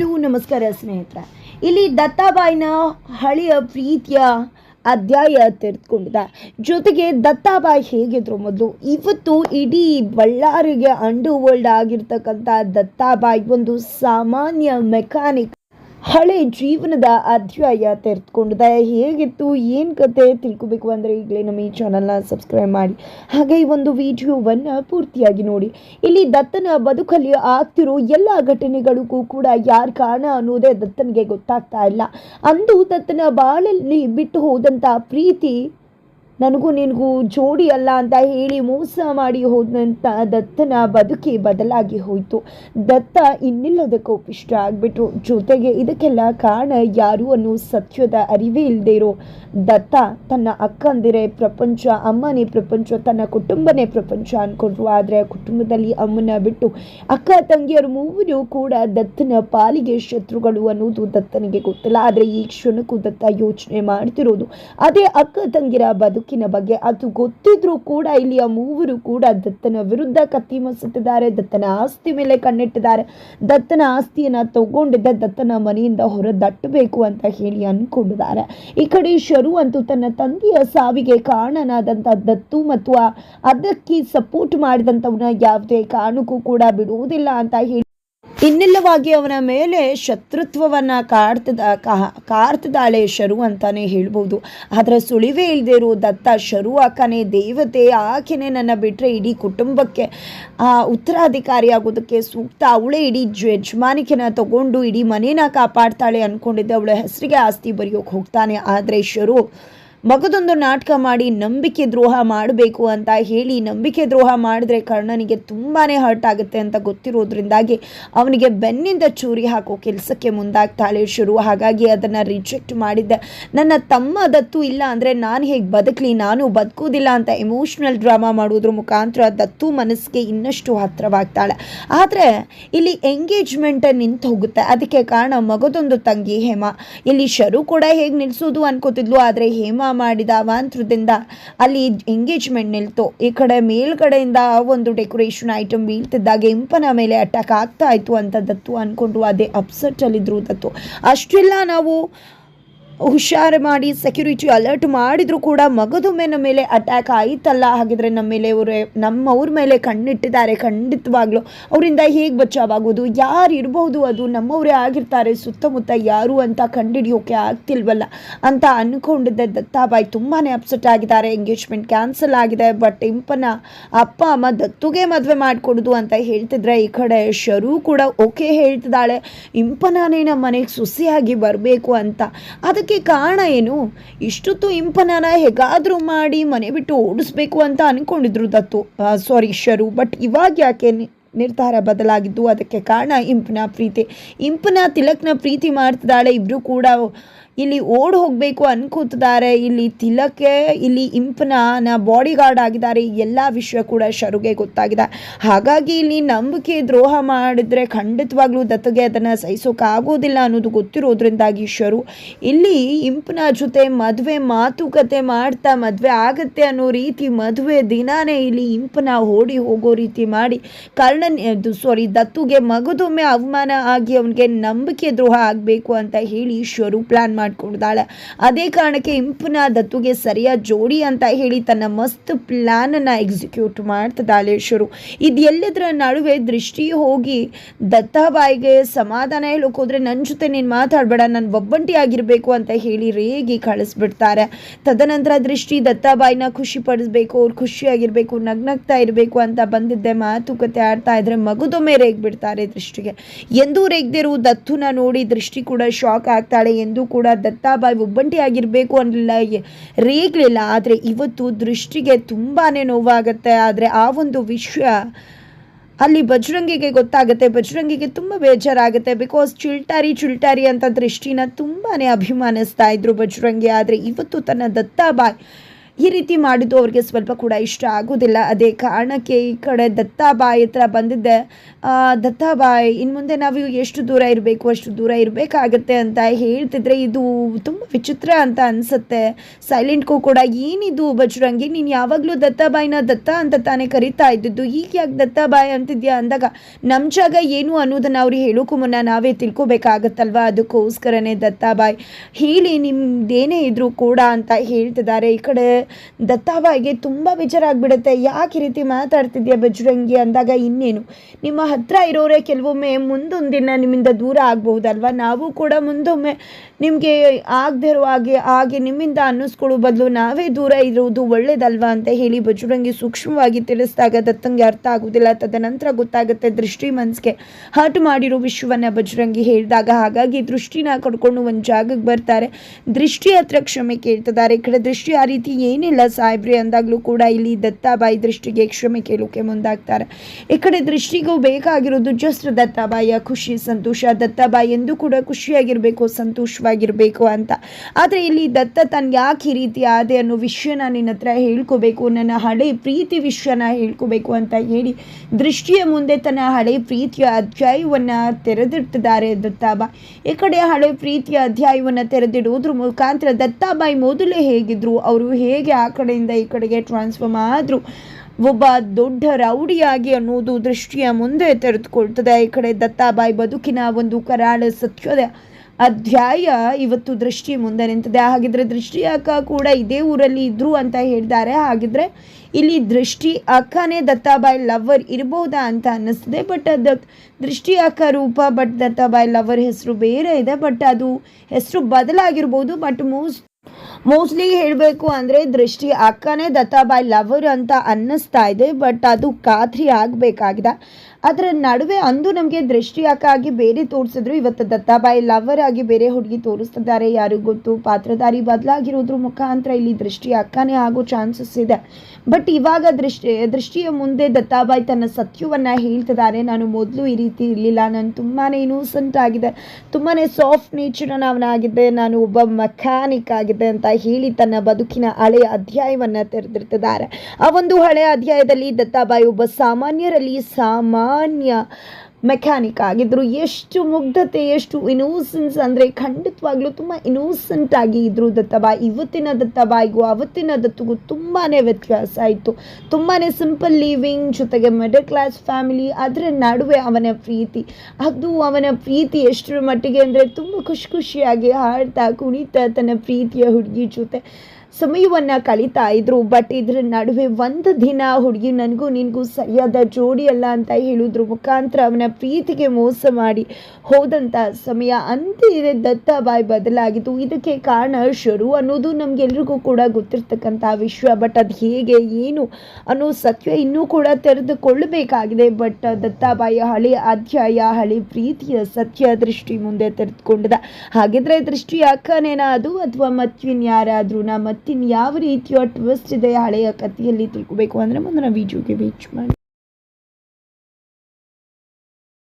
Hello ನಮಸ್ಕಾರ, ಸ್ನೇಹಿತರೆ. ಇಲ್ಲಿ ದತ್ತಾಬಾಯಿನ ಹಳೆಯ ಪ್ರೀತಿಯ ಅಧ್ಯಾಯ ತೆರೆದುಕೊಂಡಿದೆ. ಜೊತೆಗೆ ದತ್ತಾಬಾಯಿ ಹೇಗಿದ್ರು ಮೊದಲು? ಇವತ್ತು ಇಡೀ ಬಳ್ಳಾರಿಗೆ ಅಂಡರ್ ವರ್ಲ್ಡ್ ಆಗಿರ್ತಕ್ಕಂಥ ದತ್ತಾಬಾಯಿ ಒಂದು ಸಾಮಾನ್ಯ ಮೆಕ್ಯಾನಿಕ್. ಹಳೆ ಜೀವನದ ಅಧ್ಯಾಯ ತೆರೆದುಕೊಂಡಿದೆ. ಹೇಗಿತ್ತು, ಏನು ಕತೆ ತಿಳ್ಕೊಬೇಕು ಅಂದರೆ ಈಗಲೇ ನಮ್ಮ ಈ ಚಾನಲ್ನ ಸಬ್ಸ್ಕ್ರೈಬ್ ಮಾಡಿ. ಹಾಗೆ ಈ ಒಂದು ವಿಡಿಯೋವನ್ನು ಪೂರ್ತಿಯಾಗಿ ನೋಡಿ. ಇಲ್ಲಿ ದತ್ತನ ಬದುಕಲ್ಲಿ ಆಗ್ತಿರೋ ಎಲ್ಲ ಘಟನೆಗಳಿಗೂ ಕೂಡ ಯಾರು ಕಾರಣ ಅನ್ನೋದೇ ದತ್ತನಿಗೆ ಗೊತ್ತಾಗ್ತಾ ಇಲ್ಲ. ಅಂದು ದತ್ತನ ಬಾಳಲ್ಲಿ ಬಿಟ್ಟು ಹೋದಂಥ ಪ್ರೀತಿ ನನಗೂ ನಿನಗೂ ಜೋಡಿ ಅಲ್ಲ ಅಂತ ಹೇಳಿ ಮೋಸ ಮಾಡಿ ಹೋದಂಥ ದತ್ತನ ಬದುಕಿ ಬದಲಾಗಿ ಹೋಯಿತು. ದತ್ತ ಇನ್ನಿಲ್ಲದ ಕೋಪಿಷ್ಟ ಆಗಿಬಿಟ್ರು. ಜೊತೆಗೆ ಇದಕ್ಕೆಲ್ಲ ಕಾರಣ ಯಾರು ಅನ್ನೋ ಸತ್ಯದ ಅರಿವೇ ಇಲ್ಲದೆ ಇರೋ ದತ್ತ ತನ್ನ ಅಕ್ಕಂದಿರೇ ಪ್ರಪಂಚ, ಅಮ್ಮನೇ ಪ್ರಪಂಚ, ತನ್ನ ಕುಟುಂಬನೇ ಪ್ರಪಂಚ ಅಂದ್ಕೊಂಡ್ರು ಆದರೆ ಕುಟುಂಬದಲ್ಲಿ ಅಮ್ಮನ ಬಿಟ್ಟು ಅಕ್ಕ, ತಂಗಿಯರು ಮೂವರು ಕೂಡ ದತ್ತನ ಪಾಲಿಗೆ ಶತ್ರುಗಳು ಅನ್ನೋದು ದತ್ತನಿಗೆ ಗೊತ್ತಿಲ್ಲ. ಆದರೆ ಈ ಕ್ಷಣಕ್ಕೂ ದತ್ತ ಯೋಚನೆ ಮಾಡ್ತಿರೋದು ಅದೇ ಅಕ್ಕ, ತಂಗಿರ ಬದುಕಿನ ಬಗ್ಗೆ ಅದು ಗೊತ್ತಿದ್ರೂ ಕೂಡ ಇಲ್ಲಿಯ ಮೂವರು ಕೂಡ ದತ್ತನ ವಿರುದ್ಧ ಕತ್ತಿ ಮಸುತ್ತಿದ್ದಾರೆ. ದತ್ತನ ಆಸ್ತಿ ಮೇಲೆ ಕಣ್ಣಿಟ್ಟಿದ್ದಾರೆ. ದತ್ತನ ಆಸ್ತಿಯನ್ನ ತಗೊಂಡಿದ್ದ ದತ್ತನ ಮನೆಯಿಂದ ಹೊರ ದಟ್ಟಬೇಕು ಅಂತ ಹೇಳಿ ಅನ್ಕೊಂಡಿದ್ದಾರೆ. ಈ ಕಡೆ ಶರು ಅಂತೂ ತನ್ನ ತಂದೆಯ ಸಾವಿಗೆ ಕಾರಣನಾದಂಥ ದತ್ತು ಮತ್ತು ಅದಕ್ಕೆ ಸಪೋರ್ಟ್ ಮಾಡಿದಂಥವನ್ನ ಯಾವುದೇ ಕಾರಣಕ್ಕೂ ಕೂಡ ಬಿಡುವುದಿಲ್ಲ ಅಂತ ಹೇಳಿ ಇನ್ನಿಲ್ಲವಾಗಿ ಅವನ ಮೇಲೆ ಶತ್ರುತ್ವವನ್ನು ಕಾಡ್ತದ ಕಾ- ಕಾಡ್ತಿದ್ದಾಳೆ ಶರು ಅಂತಾನೆ ಹೇಳ್ಬೋದು. ಆದರೆ ಸುಳಿವೇ ಇಲ್ಲದೆ ಇರೋ ದತ್ತ ಶರು ಅಕ್ಕನೇ ದೇವತೆ ಆಕೆನೆ ನನ್ನ ಬಿಟ್ಟರೆ ಇಡೀ ಕುಟುಂಬಕ್ಕೆ ಆ, ಉತ್ತರಾಧಿಕಾರಿ ಆಗೋದಕ್ಕೆ ಸೂಕ್ತ. ಅವಳೇ ಇಡೀ ಯಜಮಾನಿಕೆನ ತಗೊಂಡು ಇಡೀ ಮನೇನ ಕಾಪಾಡ್ತಾಳೆ ಅಂದ್ಕೊಂಡಿದ್ದೆ ಅವಳ ಹೆಸರಿಗೆ ಆಸ್ತಿ ಬರೆಯೋಕೆ ಹೋಗ್ತಾನೆ. ಆದರೆ ಶರು ಮಗದೊಂದು ನಾಟಕ ಮಾಡಿ ನಂಬಿಕೆ ದ್ರೋಹ ಮಾಡಬೇಕು ಅಂತ ಹೇಳಿ ನಂಬಿಕೆ ದ್ರೋಹ ಮಾಡಿದ್ರೆ ಕರ್ಣನಿಗೆ ತುಂಬಾ ಹರ್ಟ್ ಆಗುತ್ತೆ ಅಂತ ಗೊತ್ತಿರೋದ್ರಿಂದಾಗಿ ಅವನಿಗೆ ಬೆನ್ನಿಂದ ಚೂರಿ ಹಾಕೋ ಕೆಲಸಕ್ಕೆ ಮುಂದಾಗ್ತಾಳೆ ಶುರು. ಹಾಗಾಗಿ ಅದನ್ನು ರಿಜೆಕ್ಟ್ ಮಾಡಿದ್ದೆ. ನನ್ನ ತಮ್ಮ ದತ್ತು ಇಲ್ಲ ಅಂದರೆ ನಾನು ಹೇಗೆ ಬದುಕಲಿ? ನಾನು ಬದುಕೋದಿಲ್ಲ ಅಂತ ಎಮೋಷ್ನಲ್ ಡ್ರಾಮಾ ಮಾಡೋದ್ರ ಮುಖಾಂತರ ದತ್ತು ಮನಸ್ಸಿಗೆ ಇನ್ನಷ್ಟು ಹತ್ತಿರವಾಗ್ತಾಳೆ. ಆದರೆ ಇಲ್ಲಿ ಎಂಗೇಜ್ಮೆಂಟ್ ನಿಂತು ಹೋಗುತ್ತೆ. ಅದಕ್ಕೆ ಕಾರಣ ಮಗದೊಂದು ತಂಗಿ ಹೇಮಾ. ಇಲ್ಲಿ ಶರು ಕೂಡ ಹೇಗೆ ನಿಲ್ಲಿಸೋದು ಅನ್ಕೋತಿದ್ಲು, ಆದರೆ ಹೇಮ ಮಾಡಿದ ಅವಾಂತರದಿಂದ ಅಲ್ಲಿ ಎಂಗೇಜ್ಮೆಂಟ್ ನಿಲ್ತು. ಈ ಕಡೆ ಮೇಲ್ಗಡೆಯಿಂದ ಒಂದು ಡೆಕೋರೇಷನ್ ಐಟಮ್ ಬೀಳ್ತಿದ್ದಾಗ ಇಂಪನ ಮೇಲೆ ಅಟ್ಯಾಕ್ ಆಗ್ತಾ ಇತ್ತು ಅಂತ ದತ್ತು ಅಂದ್ಕೊಂಡು ಅದೇ ಅಪ್ಸೆಟ್ ಅಲ್ಲಿದ್ರು ದತ್ತು ಅಷ್ಟೆಲ್ಲ ನಾವು ಹುಷಾರು ಮಾಡಿ ಸೆಕ್ಯೂರಿಟಿ ಅಲರ್ಟ್ ಮಾಡಿದರೂ ಕೂಡ ಮಗದೊಮ್ಮೆನ ಮೇಲೆ ಅಟ್ಯಾಕ್ ಆಯಿತಲ್ಲ. ಹಾಗಿದ್ರೆ ನಮ್ಮ ಮೇಲೆ ಅವರೇ ನಮ್ಮವ್ರ ಮೇಲೆ ಕಣ್ಣಿಟ್ಟಿದ್ದಾರೆ ಖಂಡಿತವಾಗ್ಲೂ. ಅವರಿಂದ ಹೇಗೆ ಬಚಾವಾಗೋದು, ಯಾರು ಇರಬಹುದು ಅದು, ನಮ್ಮವರೇ ಆಗಿರ್ತಾರೆ, ಸುತ್ತಮುತ್ತ ಯಾರು ಅಂತ ಕಂಡುಹಿಡಿಯೋಕೆ ಆಗ್ತಿಲ್ವಲ್ಲ. ಅಂತ ಅಂದ್ಕೊಂಡಿದ್ದೆ ದತ್ತಾಬಾಯಿ. ತುಂಬಾ ಅಪ್ಸೆಟ್ ಆಗಿದ್ದಾರೆ. ಎಂಗೇಜ್ಮೆಂಟ್ ಕ್ಯಾನ್ಸಲ್ ಆಗಿದೆ. ಬಟ್ ಇಂಪನ ಅಪ್ಪ, ಅಮ್ಮ ದತ್ತುಗೆ ಮದುವೆ ಮಾಡಿಕೊಡೋದು ಅಂತ ಹೇಳ್ತಿದ್ರೆ ಈ ಕಡೆ ಶರು ಕೂಡ ಓಕೆ ಹೇಳ್ತಿದ್ದಾಳೆ. ಇಂಪನಾನೇ ನಮ್ಮ ಮನೆಗೆ ಸುಸಿಯಾಗಿ ಬರಬೇಕು ಅಂತ. ಅದಕ್ಕೆ ಕಾರಣ ಏನು? ಇಷ್ಟೊತ್ತು ಇಂಪನನ ಹೇಗಾದರೂ ಮಾಡಿ ಮನೆ ಬಿಟ್ಟು ಓಡಿಸ್ಬೇಕು ಅಂತ ಅಂದ್ಕೊಂಡಿದ್ರು ದತ್ತು. ಸಾರಿ ಶರು ಬಟ್ ಇವಾಗ ಯಾಕೆ ನಿರ್ಧಾರ ಬದಲಾಗಿದ್ದು? ಅದಕ್ಕೆ ಕಾರಣ ಇಂಪನ ಪ್ರೀತಿ. ಇಂಪನ ತಿಲಕ್ನ ಪ್ರೀತಿ ಮಾಡ್ತಿದ್ದಾಳೆ. ಇಬ್ಬರು ಕೂಡ ಇಲ್ಲಿ ಓಡ್ ಹೋಗಬೇಕು ಅನ್ಕೂತಿದ್ದಾರೆ ಇಲ್ಲಿ ತಿಲಕ್ಕೆ ಇಲ್ಲಿ ಇಂಪನ ಬಾಡಿ ಗಾರ್ಡ್ ಆಗಿದ್ದಾರೆ. ಎಲ್ಲ ವಿಷಯ ಕೂಡ ಶರುಗೆ ಗೊತ್ತಾಗಿದೆ. ಹಾಗಾಗಿ ಇಲ್ಲಿ ನಂಬಿಕೆ ದ್ರೋಹ ಮಾಡಿದ್ರೆ ಖಂಡಿತವಾಗ್ಲೂ ದತ್ತಗೆ ಅದನ್ನು ಸಹಿಸೋಕ್ಕಾಗೋದಿಲ್ಲ ಅನ್ನೋದು ಗೊತ್ತಿರೋದ್ರಿಂದಾಗಿ ಶರು, ಇಲ್ಲಿ ಇಂಪನ ಜೊತೆ ಮದುವೆ ಮಾತುಕತೆ ಮಾಡ್ತಾ ಮದುವೆ ಆಗತ್ತೆ ಅನ್ನೋ ರೀತಿ ಮದುವೆ ದಿನಾನೇ ಇಲ್ಲಿ ಇಂಪನ ಓಡಿ ಹೋಗೋ ರೀತಿ ಮಾಡಿ ಕರ್ಣನ್ ಸಾರಿ ದತ್ತುಗೆ ಮಗದೊಮ್ಮೆ ಅವಮಾನ ಆಗಿ ಅವನಿಗೆ ನಂಬಿಕೆ ದ್ರೋಹ ಆಗಬೇಕು ಅಂತ ಹೇಳಿ ಶರು ಪ್ಲಾನ್ ಮಾಡ್ಕೊಂಡಿದ್ದಾಳೆ ಅದೇ ಕಾರಣಕ್ಕೆ ಇಂಪುನ ದತ್ತುಗೆ ಸರಿಯಾದ ಜೋಡಿ ಅಂತ ಹೇಳಿ ತನ್ನ ಮಸ್ತ್ ಪ್ಲ್ಯಾನನ್ನು ಎಕ್ಸಿಕ್ಯೂಟ್ ಮಾಡ್ತಿದ್ದಾಳೆ ಶುರು. ಇದೆಲ್ಲದರ ನಡುವೆ ದೃಷ್ಟಿ ಹೋಗಿ ದತ್ತಾಬಾಯಿಗೆ ಸಮಾಧಾನ ಹೇಳೋಕೆ ನನ್ನ ಜೊತೆ ನೀನು ಮಾತಾಡಬೇಡ, ನಾನು ಒಬ್ಬಂಟಿ ಆಗಿರಬೇಕು ಅಂತ ಹೇಳಿ ರೇಗಿ ಕಳಿಸ್ಬಿಡ್ತಾರೆ. ತದನಂತರ ದೃಷ್ಟಿ ದತ್ತಾಬಾಯಿನ ಖುಷಿ ಪಡಿಸ್ಬೇಕು, ಅವ್ರು ಖುಷಿಯಾಗಿರಬೇಕು ನಗ್ನಗ್ತಾ ಇರಬೇಕು ಅಂತ ಬಂದಿದ್ದೆ ಮಾತುಕತೆ ಆಡ್ತಾ ಇದ್ರೆ ಮಗುದೊಮ್ಮೆ ರೇಗ್ಬಿಡ್ತಾರೆ ದೃಷ್ಟಿಗೆ. ಎಂದೂ ರೇಗ್ದಿರು ದತ್ತುನ ನೋಡಿ ದೃಷ್ಟಿ ಕೂಡ ಶಾಕ್ ಆಗ್ತಾಳೆ, ಎಂದೂ ಕೂಡ ದತ್ತಾಬಾಯಿ ಒಬ್ಬಂಟಿ ಆಗಿರಬೇಕು ಅನ್ನಲಿಲ್ಲ. ರೇಗಲಿಲ್ಲ ಆದರೆ ಇವತ್ತು ದೃಷ್ಟಿಗೆ ತುಂಬಾ ನೋವಾಗುತ್ತೆ. ಆದರೆ ಆ ಒಂದು ವಿಷಯ ಅಲ್ಲಿ ಬಜರಂಗಿಗೆ ಗೊತ್ತಾಗುತ್ತೆ. ಬಜರಂಗಿಗೆ ತುಂಬ ಬೇಜಾರಾಗುತ್ತೆ. ಬಿಕಾಸ್ ಚಿಲ್ಟಾರಿ ಚಿಲ್ಟಾರಿ ಅಂತ ದೃಷ್ಟಿನ ತುಂಬಾ ಅಭಿಮಾನಿಸ್ತಾ ಇದ್ರು ಬಜರಂಗಿ. ಆದರೆ ಇವತ್ತು ತನ್ನ ದತ್ತಾಬಾಯ್ ಈ ರೀತಿ ಮಾಡಿದ್ದು ಅವ್ರಿಗೆ ಸ್ವಲ್ಪ ಕೂಡ ಇಷ್ಟ ಆಗೋದಿಲ್ಲ. ಅದೇ ಕಾರಣಕ್ಕೆ ಈ ಕಡೆ ದತ್ತಾಬಾಯಿ ಹತ್ರ ಬಂದಿದ್ದೆ. ದತ್ತಾಬಾಯಿ ಇನ್ನು ಮುಂದೆ ನಾವು ಎಷ್ಟು ದೂರ ಇರಬೇಕು, ಅಷ್ಟು ದೂರ ಇರಬೇಕಾಗತ್ತೆ ಅಂತ ಹೇಳ್ತಿದ್ರೆ ಇದು ತುಂಬ ವಿಚಿತ್ರ ಅಂತ ಅನಿಸುತ್ತೆ. ಸೈಲೆಂಟ್ಗೂ ಕೂಡ ಏನಿದು ಬಜರಂಗಿ? ನೀನು ಯಾವಾಗಲೂ ದತ್ತಾಬಾಯಿನ ದತ್ತ ಅಂತ ತಾನೇ ಕರಿತಾ ಇದ್ದಿದ್ದು. ಈಗ ಯಾಕೆ ದತ್ತಾಬಾಯಿ ಅಂತಿದ್ಯಾ ಅಂದಾಗ ನಮ್ಮ ಜಾಗ ಏನು ಅನ್ನೋದನ್ನ ಅವ್ರು ಹೇಳೋಕ್ಕೂ ಮುನ್ನ ನಾವೇ ತಿಳ್ಕೊಬೇಕಾಗತ್ತಲ್ವ? ಅದಕ್ಕೋಸ್ಕರನೇ ದತ್ತಾಬಾಯಿ, ಹೇಳಿ ನಿಮ್ದೇನೇ ಇದ್ರೂ ಕೂಡ ಅಂತ ಹೇಳ್ತಿದ್ದಾರೆ. ಈ ಕಡೆ ದತ್ತಾಬಾಯಿಗೆ ತುಂಬ ಬೇಜಾರಾಗ್ಬಿಡುತ್ತೆ. ಯಾಕೆ ಈ ರೀತಿ ಮಾತಾಡ್ತಿದ್ಯಾ ಬಜರಂಗಿ ಅಂದಾಗ ಇನ್ನೇನು? ನಿಮ್ಮ ಹತ್ರ ಇರೋರೇ ಕೆಲವೊಮ್ಮೆ ಮುಂದೊಂದು ದಿನ ನಿಮ್ಮಿಂದ ದೂರ ಆಗಬಹುದಲ್ವ? ನಾವು ಕೂಡ ಮುಂದೊಮ್ಮೆ ನಿಮಗೆ ಆಗದೆ ಇರೋ ಹಾಗೆ ಹಾಗೆ ನಿಮ್ಮಿಂದ ಅನ್ನಿಸ್ಕೊಳ್ಳೋ ಬದಲು ನಾವೇ ದೂರ ಇರುವುದು ಒಳ್ಳೇದಲ್ವಾ ಅಂತ ಹೇಳಿ ಬಜರಂಗಿ ಸೂಕ್ಷ್ಮವಾಗಿ ತಿಳಿಸಿದಾಗ ದತ್ತಂಗೆ ಅರ್ಥ ಆಗೋದಿಲ್ಲ. ತದನಂತರ ಗೊತ್ತಾಗುತ್ತೆ ದೃಷ್ಟಿ ಮನಸ್ಸಿಗೆ ಹರ್ಟ್ ಮಾಡಿರೋ ವಿಶ್ವವನ್ನು ಬಜರಂಗಿ ಹೇಳಿದಾಗ. ಹಾಗಾಗಿ ದೃಷ್ಟಿನ ಕಡ್ಕೊಂಡು ಒಂದು ಜಾಗಕ್ಕೆ ಬರ್ತಾರೆ. ದೃಷ್ಟಿ ಹತ್ರ ಕ್ಷಮೆ ಕೇಳ್ತಿದ್ದಾರೆ. ಈ ಕಡೆ ದೃಷ್ಟಿ ಆ ರೀತಿ ಏನಿಲ್ಲ ಸಾಹೇಬ್ರಿ, ಅಂದಾಗಲೂ ಕೂಡ ಇಲ್ಲಿ ದತ್ತಾಬಾಯಿ ದೃಷ್ಟಿಗೆ ಕ್ಷಮೆ ಕೇಳೋಕೆ ಮುಂದಾಗ್ತಾರೆ. ಈ ಕಡೆ ದೃಷ್ಟಿಗೂ ಬೇಕಾಗಿರೋದು ಜಸ್ಟ್ ದತ್ತಾಬಾಯಿಯ ಖುಷಿ, ಸಂತೋಷ. ದತ್ತಾಬಾಯಿ ಎಂದು ಕೂಡ ಖುಷಿಯಾಗಿರಬೇಕು ಸಂತೋಷವಾಗಿರಬೇಕು ಅಂತ. ಆದರೆ ಇಲ್ಲಿ ದತ್ತ ತನ್ನ ಯಾಕೆ ಈ ರೀತಿ ಆದೆ ಅನ್ನೋ ವಿಷಯನ ನಿನ್ನ ಹತ್ರ ಹೇಳ್ಕೋಬೇಕು, ನನ್ನ ಹಳೆ ಪ್ರೀತಿ ವಿಷಯನ ಹೇಳ್ಕೋಬೇಕು ಅಂತ ಹೇಳಿ ದೃಷ್ಟಿಯ ಮುಂದೆ ತನ್ನ ಹಳೆ ಪ್ರೀತಿಯ ಅಧ್ಯಾಯವನ್ನು ತೆರೆದಿಡ್ತಿದ್ದಾರೆ ದತ್ತಾಬಾಯಿ. ಈ ಕಡೆ ಹಳೆ ಪ್ರೀತಿಯ ಅಧ್ಯಾಯವನ್ನು ತೆರೆದಿಡುವುದ್ರ ಮುಖಾಂತರ ದತ್ತಾಬಾಯಿ ಮೊದಲೇ ಹೇಗಿದ್ರು, ಅವರು ಹೇಗೆ ಆ ಕಡೆಯಿಂದ ಈ ಕಡೆಗೆ ಟ್ರಾನ್ಸ್ಫರ್ಮ್ ಆದರು, ಒಬ್ಬ ದೊಡ್ಡ ರೌಡಿಯಾಗಿ ಅನ್ನೋದು ದೃಷ್ಟಿಯ ಮುಂದೆ ತೆರೆದುಕೊಳ್ತದೆ. ಈ ಕಡೆ ದತ್ತಾಬಾಯಿ ಬದುಕಿನ ಒಂದು ಕರಾಳ ಸತ್ಯದ ಅಧ್ಯಾಯ ಇವತ್ತು ದೃಷ್ಟಿ ಮುಂದೆ ನಿಂತಿದೆ. ಹಾಗಿದ್ರೆ ದೃಷ್ಟಿ ಅಕ್ಕ ಕೂಡ ಇದೇ ಊರಲ್ಲಿ ಇದ್ರು ಅಂತ ಹೇಳಿದ್ದಾರೆ ಹಾಗಿದ್ರೆ ಇಲ್ಲಿ ದೃಷ್ಟಿ ಅಕ್ಕನೇ ದತ್ತಾಬಾಯಿ ಲವರ್ ಇರ್ಬೋದಾ ಅಂತ ಅನ್ನಿಸ್ತದೆ. ಬಟ್ ಅದು ದೃಷ್ಟಿ ಅಕ್ಕ ರೂಪ ಬಟ್ ದತ್ತಾಬಾಯಿ ಲವರ್ ಹೆಸರು ಬೇರೆ ಇದೆ. ಬಟ್ ಅದು ಹೆಸರು ಬದಲಾಗಿರ್ಬೋದು. ಬಟ್ ಮೋಸ್ಟ್ ಮೋಸ್ಟ್ಲಿ ಹೇಳಬೇಕು ಅಂದರೆ ದೃಷ್ಟಿ ಅಕ್ಕನೇ ದತ್ತಾಬಾಯಿ ಲವರ್ ಅಂತ ಅನ್ನಿಸ್ತಾ ಇದೆ ಬಟ್ ಅದು ಖಾತ್ರಿ ಆಗಬೇಕಾಗಿದೆ. ಅದರ ನಡುವೆ ಅಂದು ನಮಗೆ ದೃಷ್ಟಿ ಅಕ್ಕ ಆಗಿ ಬೇರೆ ತೋರಿಸಿದ್ರು. ಇವತ್ತು ದತ್ತಾಬಾಯಿ ಲವರ್ ಆಗಿ ಬೇರೆ ಹುಡುಗಿ ತೋರಿಸ್ತಿದ್ದಾರೆ. ಯಾರಿಗೂ ಗೊತ್ತು? ಪಾತ್ರಧಾರಿ ಬದಲಾಗಿರೋದ್ರ ಮುಖಾಂತರ ಇಲ್ಲಿ ದೃಷ್ಟಿ ಅಕ್ಕನೇ ಆಗೋ ಚಾನ್ಸಸ್ ಇದೆ. ಬಟ್ ಇವಾಗ ದೃಷ್ಟಿ, ದೃಷ್ಟಿಯ ಮುಂದೆ ದತ್ತಾಬಾಯಿ ತನ್ನ ಸತ್ಯವನ್ನು ಹೇಳ್ತಿದ್ದಾರೆ. ನಾನು ಮೊದಲು ಈ ರೀತಿ ಇರಲಿಲ್ಲ. ನಾನು ತುಂಬಾ ಇನ್ನೂಸೆಂಟ್ ಆಗಿದೆ. ತುಂಬಾ ಸಾಫ್ಟ್ ನೇಚರ್ ಅವನಾಗಿದ್ದೆ ನಾನು ಒಬ್ಬ ಮೆಕ್ಯಾನಿಕ್ ಆಗಿದೆ ಅಂತ ಹೇಳಿ ತನ್ನ ಬದುಕಿನ ಹಳೆಯ ಅಧ್ಯಾಯವನ್ನು ತೆರೆದಿರ್ತಿದ್ದಾರೆ ಆ ಒಂದು ಹಳೆಯ ಅಧ್ಯಾಯದಲ್ಲಿ ದತ್ತಾಬಾಯಿ ಒಬ್ಬ ಸಾಮಾನ್ಯರಲ್ಲಿ ಸಾಮಾನ್ಯ ಮೆಕ್ಯಾನಿಕ್ ಆಗಿದ್ರು, ಎಷ್ಟು ಮುಗ್ಧತೆ, ಎಷ್ಟು ಇನೋಸೆನ್ಸ್ ಅಂದರೆ ಖಂಡಿತವಾಗ್ಲೂ ತುಂಬ ಇನೋಸೆಂಟ್ ಆಗಿ ಇದ್ರು ದತ್ತಬಾಯಿ. ಇವತ್ತಿನ ದತ್ತಾಬಾಯಿಗೂ, ಅವತ್ತಿನ ದತ್ತಗೂ ತುಂಬಾ ವ್ಯತ್ಯಾಸ ಆಯಿತು. ತುಂಬಾ ಸಿಂಪಲ್ ಲಿವಿಂಗ್ ಜೊತೆಗೆ ಮಿಡಲ್ ಕ್ಲಾಸ್ ಫ್ಯಾಮಿಲಿ ಅದರ ನಡುವೆ ಅವನ ಪ್ರೀತಿ. ಅದು ಅವನ ಪ್ರೀತಿ ಎಷ್ಟರ ಮಟ್ಟಿಗೆ ಅಂದರೆ ತುಂಬ ಖುಷಿ ಖುಷಿಯಾಗಿ ಹಾಡ್ತಾ ಕುಣಿತಾ ತನ್ನ ಪ್ರೀತಿಯ ಹುಡುಗಿ ಜೊತೆ. ಸಮಯವನ್ನು ಕಳೀತಾ ಇದ್ರು. ಬಟ್ ಇದ್ರ ನಡುವೆ ಒಂದು ದಿನ ಹುಡುಗಿ ನನಗೂ ನಿನಗೂ ಸರಿಯಾದ ಜೋಡಿ ಅಲ್ಲ ಅಂತ ಹೇಳಿದ್ರು. ಮುಖಾಂತರ ಅವನ ಪ್ರೀತಿಗೆ ಮೋಸ ಮಾಡಿ ಹೋದಂಥ ಸಮಯ ಅಂತಿದೆ ದತ್ತಾಬಾಯಿ ಬದಲಾಗಿತ್ತು ಇದಕ್ಕೆ ಕಾರಣ ಶರು ಅನ್ನೋದು ನಮಗೆಲ್ರಿಗೂ ಕೂಡ ಗೊತ್ತಿರ್ತಕ್ಕಂಥ ವಿಷಯ. ಬಟ್ ಅದು ಹೇಗೆ, ಏನು ಅನ್ನೋ ಸತ್ಯ ಇನ್ನೂ ಕೂಡ ತೆರೆದುಕೊಳ್ಳಬೇಕಾಗಿದೆ. ಬಟ್ ದತ್ತಾಬಾಯಿಯ ಹಳೆ ಅಧ್ಯಾಯ ಹಳೆ ಪ್ರೀತಿಯ ಸತ್ಯ ದೃಷ್ಟಿ ಮುಂದೆ ತೆರೆದುಕೊಂಡಿದೆ. ಹಾಗಿದ್ರೆ ದೃಷ್ಟಿ ಅಕ್ಕನೇನ ಅದು ಅಥವಾ ಮತ್ತಿನ್ಯಾರಾದ್ರೂ ನಾ ಮತ್ತಿನ್ ಯಾವ ರೀತಿಯ ಟ್ವಿಸ್ಟ್ ಇದೆ ಹಳೆಯ ಕಥೆಯಲ್ಲಿ ತಿಳ್ಕೊಬೇಕು ಅಂದರೆ ಮುಂದಿನ ವೀಡಿಯೋಗೆ ವೀಚ್ ಮಾಡಿ.